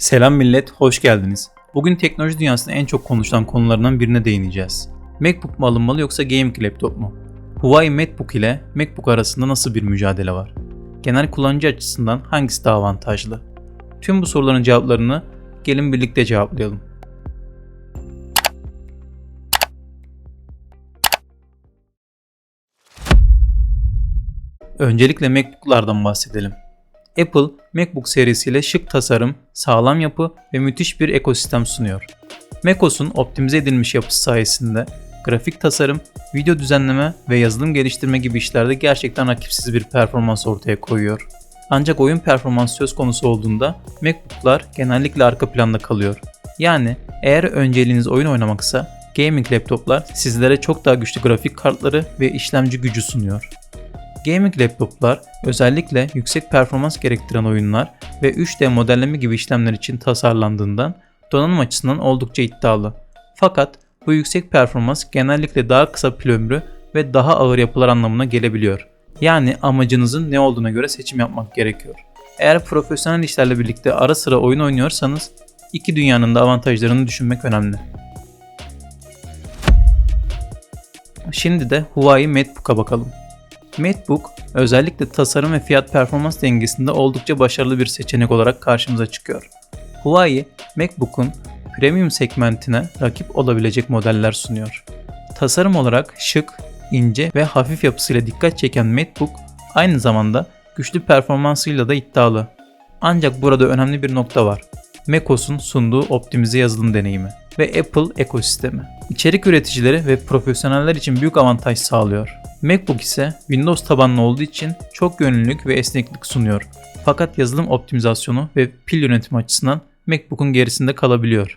Selam millet, hoş geldiniz. Bugün teknoloji dünyasının en çok konuşulan konularından birine değineceğiz. MacBook mu alınmalı yoksa gaming laptop mu? Huawei MacBook ile MacBook arasında nasıl bir mücadele var? Genel kullanıcı açısından hangisi daha avantajlı? Tüm bu soruların cevaplarını gelin birlikte cevaplayalım. Öncelikle MacBook'lardan bahsedelim. Apple, MacBook serisiyle şık tasarım, sağlam yapı ve müthiş bir ekosistem sunuyor. macOS'un optimize edilmiş yapısı sayesinde grafik tasarım, video düzenleme ve yazılım geliştirme gibi işlerde gerçekten rakipsiz bir performans ortaya koyuyor. Ancak oyun performansı söz konusu olduğunda MacBook'lar genellikle arka planda kalıyor. Yani eğer önceliğiniz oyun oynamaksa gaming laptoplar sizlere çok daha güçlü grafik kartları ve işlemci gücü sunuyor. Gaming laptoplar özellikle yüksek performans gerektiren oyunlar ve 3D modelleme gibi işlemler için tasarlandığından donanım açısından oldukça iddialı. Fakat bu yüksek performans genellikle daha kısa pil ömrü ve daha ağır yapılar anlamına gelebiliyor. Yani amacınızın ne olduğuna göre seçim yapmak gerekiyor. Eğer profesyonel işlerle birlikte ara sıra oyun oynuyorsanız iki dünyanın da avantajlarını düşünmek önemli. Şimdi de Huawei MateBook'a bakalım. MateBook özellikle tasarım ve fiyat performans dengesinde oldukça başarılı bir seçenek olarak karşımıza çıkıyor. Huawei, MacBook'un premium segmentine rakip olabilecek modeller sunuyor. Tasarım olarak şık, ince ve hafif yapısıyla dikkat çeken MateBook aynı zamanda güçlü performansıyla da iddialı. Ancak burada önemli bir nokta var. macOS'un sunduğu optimize yazılım deneyimi ve Apple ekosistemi. İçerik üreticileri ve profesyoneller için büyük avantaj sağlıyor. MacBook ise Windows tabanlı olduğu için çok yönlülük ve esneklik sunuyor. Fakat yazılım optimizasyonu ve pil yönetimi açısından MacBook'un gerisinde kalabiliyor.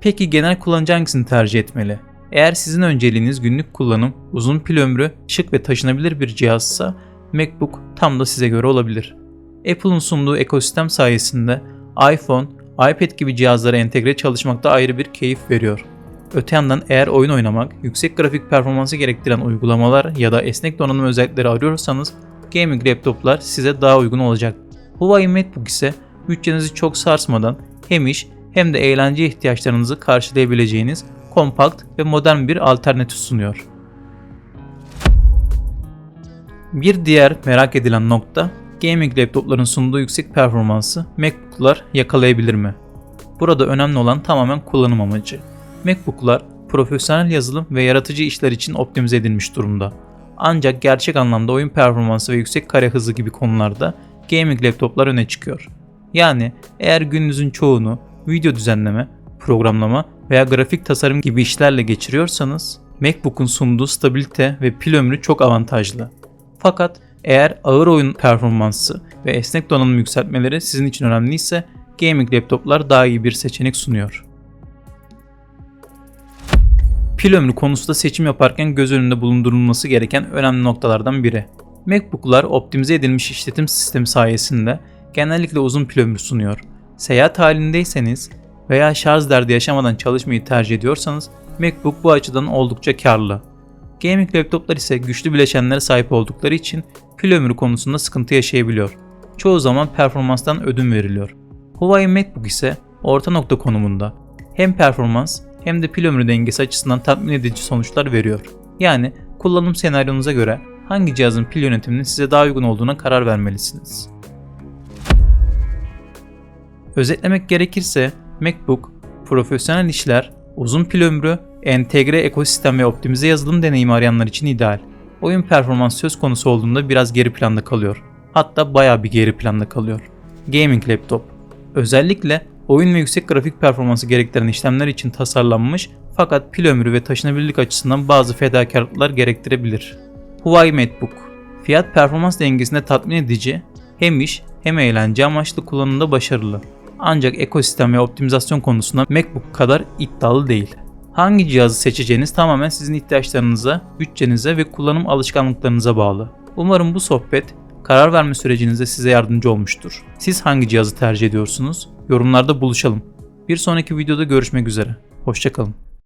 Peki genel kullanıcı hangisini tercih etmeli? Eğer sizin önceliğiniz günlük kullanım, uzun pil ömrü, şık ve taşınabilir bir cihazsa MacBook tam da size göre olabilir. Apple'ın sunduğu ekosistem sayesinde iPhone, iPad gibi cihazlara entegre çalışmakta ayrı bir keyif veriyor. Öte yandan eğer oyun oynamak, yüksek grafik performansı gerektiren uygulamalar ya da esnek donanım özellikleri arıyorsanız gaming laptoplar size daha uygun olacak. Huawei MateBook ise bütçenizi çok sarsmadan hem iş hem de eğlence ihtiyaçlarınızı karşılayabileceğiniz kompakt ve modern bir alternatif sunuyor. Bir diğer merak edilen nokta gaming laptopların sunduğu yüksek performansı MacBook'lar yakalayabilir mi? Burada önemli olan tamamen kullanım amacı. MacBook'lar profesyonel yazılım ve yaratıcı işler için optimize edilmiş durumda. Ancak gerçek anlamda oyun performansı ve yüksek kare hızı gibi konularda gaming laptoplar öne çıkıyor. Yani eğer gününüzün çoğunu video düzenleme, programlama veya grafik tasarım gibi işlerle geçiriyorsanız MacBook'un sunduğu stabilite ve pil ömrü çok avantajlı. Fakat eğer ağır oyun performansı ve esnek donanım yükseltmeleri sizin için önemliyse gaming laptoplar daha iyi bir seçenek sunuyor. Pil ömrü konusunda seçim yaparken göz önünde bulundurulması gereken önemli noktalardan biri. MacBook'lar optimize edilmiş işletim sistemi sayesinde genellikle uzun pil ömrü sunuyor. Seyahat halindeyseniz veya şarj derdi yaşamadan çalışmayı tercih ediyorsanız MacBook bu açıdan oldukça karlı. Gaming laptoplar ise güçlü bileşenlere sahip oldukları için pil ömrü konusunda sıkıntı yaşayabiliyor. Çoğu zaman performanstan ödün veriliyor. Huawei MacBook ise orta nokta konumunda. Hem performans hem de pil ömrü dengesi açısından tatmin edici sonuçlar veriyor. Yani kullanım senaryonuza göre hangi cihazın pil yönetiminin size daha uygun olduğuna karar vermelisiniz. Özetlemek gerekirse MacBook, profesyonel işler, uzun pil ömrü, entegre ekosistem ve optimize yazılım deneyimi arayanlar için ideal. Oyun performans söz konusu olduğunda biraz geri planda kalıyor. Hatta baya bir geri planda kalıyor. Gaming laptop. Özellikle oyun ve yüksek grafik performansı gerektiren işlemler için tasarlanmış fakat pil ömrü ve taşınabilirlik açısından bazı fedakarlıklar gerektirebilir. Huawei MateBook Fiyat performans dengesinde tatmin edici, hem iş hem eğlence amaçlı kullanımda başarılı. Ancak ekosistem ve optimizasyon konusunda MacBook kadar iddialı değil. Hangi cihazı seçeceğiniz tamamen sizin ihtiyaçlarınıza, bütçenize ve kullanım alışkanlıklarınıza bağlı. Umarım bu sohbet karar verme sürecinizde size yardımcı olmuştur. Siz hangi cihazı tercih ediyorsunuz? Yorumlarda buluşalım. Bir sonraki videoda görüşmek üzere. Hoşçakalın.